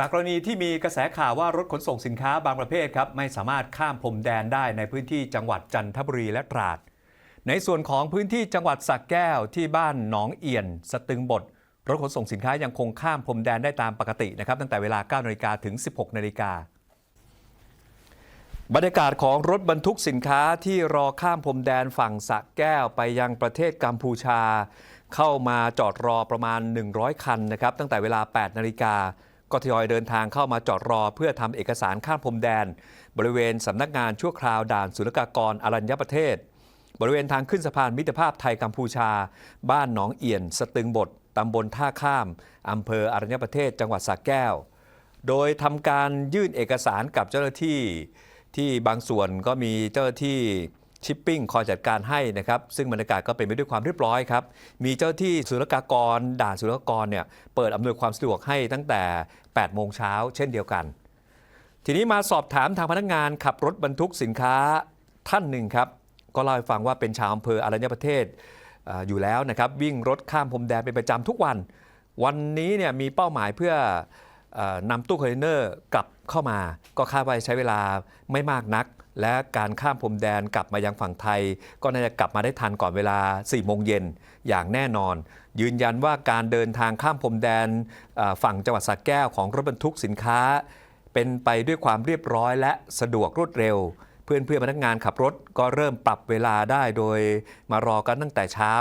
จากกรณีที่มีกระแสข่าวว่ารถขนส่งสินค้าบางประเภทครับไม่สามารถข้ามพรมแดนได้ในพื้นที่จังหวัดจันทบุรีและตราด ในส่วนของพื้นที่จังหวัดสักแก้วที่บ้านหนองเอี่ยน สตึงบดรถขนส่งสินค้ายังคงข้ามพรมแดนได้ตามปกตินะครับตั้งแต่เวลา 9นาฬิกาถึง 16นาฬิกาบรรยากาศของรถบรรทุกสินค้าที่รอข้ามพรมแดนฝั่งสระแก้วไปยังประเทศกัมพูชา เข้ามาจอดรอประมาณ 100 คันนะครับตั้งแต่เวลา 8นาฬิกา ก็ทยอยเดินทางเข้ามาจอดรอ เพื่อทำเอกสารข้ามพรมแดน บริเวณสำนักงานชั่วคราวด่านศุลกากรอรัญญประเทศ บริเวณทางขึ้นสะพานมิตรภาพไทยกัมพูชา บ้านหนองเอี่ยน สตึงบดตำบลท่าข้ามอำเภออรัญญประเทศ จังหวัดสระแก้ว โดยทำการยื่นเอกสารกับเจ้าหน้าที่ที่บางส่วนก็มีเจ้าหน้าที่ ชิปปิ้งคอยจัดการให้นะครับซึ่งบรรยากาศก็เป็นไปด้วยความเรียบร้อยครับ มีเจ้าที่ศุลกากร ด่านศุลกากรเนี่ยเปิดอำนวยความสะดวกให้ตั้งแต่ 8 โมงเช้าเช่นเดียวกัน ทีนี้มาสอบถามทางพนักงานขับรถบรรทุกสินค้าท่านหนึ่งครับ ก็เล่าให้ฟังว่าเป็นชาวอำเภออรัญญประเทศอยู่แล้วนะครับวิ่งรถข้ามพรมแดนเป็นประจำทุกวัน วันนี้เนี่ยมีเป้าหมายเพื่อออนำตู้คอนเทนเนอร์กลับเข้ามา ก็คาดว่าใช้เวลาไม่มากนัก และการข้ามพรมแดนกลับมายังฝั่งไทย ก็น่าจะกลับมาได้ทันก่อนเวลา4โมงเย็นอย่างแน่นอน ยืนยันว่าการเดินทางข้ามพรมแดนฝั่งจังหวัดสระแก้วของรถบรรทุกสินค้า เป็นไปด้วยความเรียบร้อยและสะดวกรวดเร็ว เพื่อนเพื่อนพนักงานขับรถก็เริ่มปรับเวลาได้โดยมารอกันตั้งแต่เช้า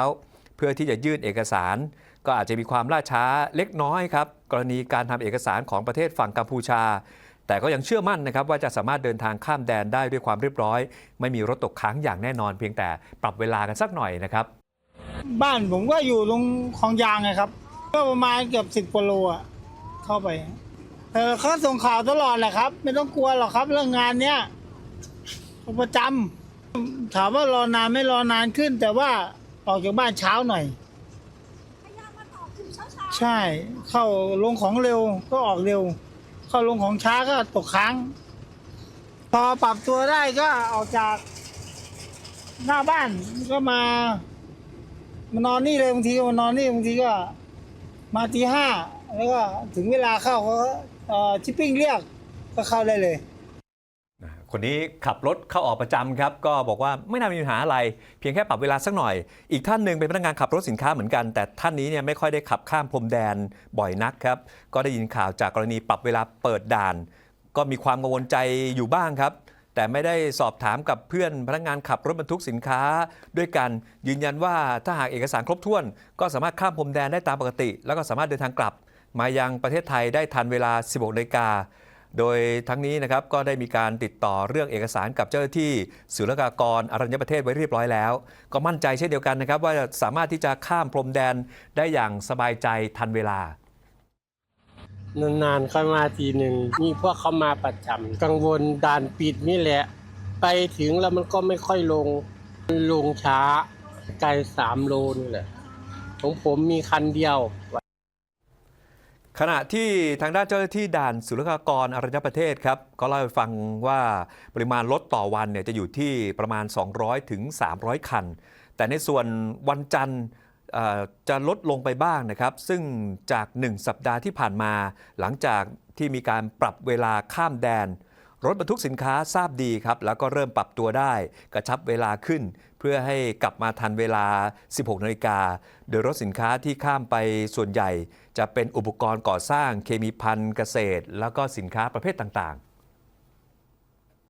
เพื่อที่จะยื่นเอกสาร ก็อาจจะมีความล่าช้าเล็กน้อยครับกรณีการทำเอกสารของประเทศฝั่งกัมพูชา แต่ก็ยังเชื่อมั่นนะครับว่าจะสามารถเดินทางข้ามแดนได้ด้วยความเรียบร้อย ไม่มีรถตกค้างอย่างแน่นอน เพียงแต่ปรับเวลากันสักหน่อยนะครับ บ้านผมก็อยู่ตรงคลองยางไงครับ ก็ประมาณเกือบสิบกิโลอะเข้าไปเออเขาส่งข่าวตลอดแหละครับ ไม่ต้องกลัวหรอกครับ เรื่องงานเนี้ยประจำถามว่ารอนานไม่รอนานขึ้น แต่ว่าออกจากบ้านเช้าหน่อยพยายามมาต่อคิวเช้าเช้าใช่ เข้าลงของเร็วก็ออกเร็ว เข้าลงของช้าก็ตกค้าง พอปรับตัวได้ก็ออกจากหน้าบ้านก็มามานอนนี่เลยบางทีก็มานอนนี่บางทีก็ มาตีห้าแล้วก็ถึงเวลาเข้าเขาก็เอ่อชิปปิ้งเรียกก็เข้าได้เลย คนนี้ขับรถเข้าออกประจำครับ ก็บอกว่าไม่น่ามีปัญหาอะไร เพียงแค่ปรับเวลาสักหน่อย อีกท่านหนึ่งเป็นพนักงานขับรถสินค้าเหมือนกัน แต่ท่านนี้เนี่ยไม่ค่อยได้ขับข้ามพรมแดนบ่อยนักครับ ก็ได้ยินข่าวจากกรณีปรับเวลาเปิดด่าน ก็มีความกังวลใจอยู่บ้างครับ แต่ไม่ได้สอบถามกับเพื่อนพนักงานขับรถบรรทุกสินค้า ด้วยกันยืนยันว่าถ้าหากเอกสารครบถ้วน ก็สามารถข้ามพรมแดนได้ตามปกติ แล้วก็สามารถเดินทางกลับ มายังประเทศไทยได้ทันเวลา 16นาฬิกา โดยทั้งนี้นะครับก็ได้มีการติดต่อเรื่องเอกสารกับเจ้าหน้าที่ศุลกากรอรัญญประเทศไว้เรียบร้อยแล้ว ก็มั่นใจเช่นเดียวกันนะครับ ว่าสามารถที่จะข้ามพรมแดนได้อย่างสบายใจทันเวลานานๆค่อยมาทีหนึ่งมีพวกเขามาประจำกังวลด่านปิดนี่แหละ ไปถึงแล้วมันก็ไม่ค่อยลงลงช้าไกลสามโลนี่แหละของผมมีคันเดียว ขณะที่ทางด้านเจ้าหน้าที่ด่านศุลกากรอรัญญประเทศครับ ก็เล่าให้ฟังว่าปริมาณรถต่อวันเนี่ยจะอยู่ที่ประมาณ 200 ถึง 300 คัน แต่ในส่วนวันจันทร์จะลดลงไปบ้างนะครับ ซึ่งจาก 1 สัปดาห์ที่ผ่านมา หลังจากที่มีการปรับเวลาข้ามแดน รถบรรทุกสินค้าทราบดีครับ แล้วก็เริ่มปรับตัวได้ กระชับเวลาขึ้น เพื่อให้กลับมาทันเวลา 16 นาฬิกา โดยรถสินค้าที่ข้ามไปส่วนใหญ่ จะเป็นอุปกรณ์ก่อสร้างเคมีพันเกษตร แล้วก็สินค้าประเภทต่างๆ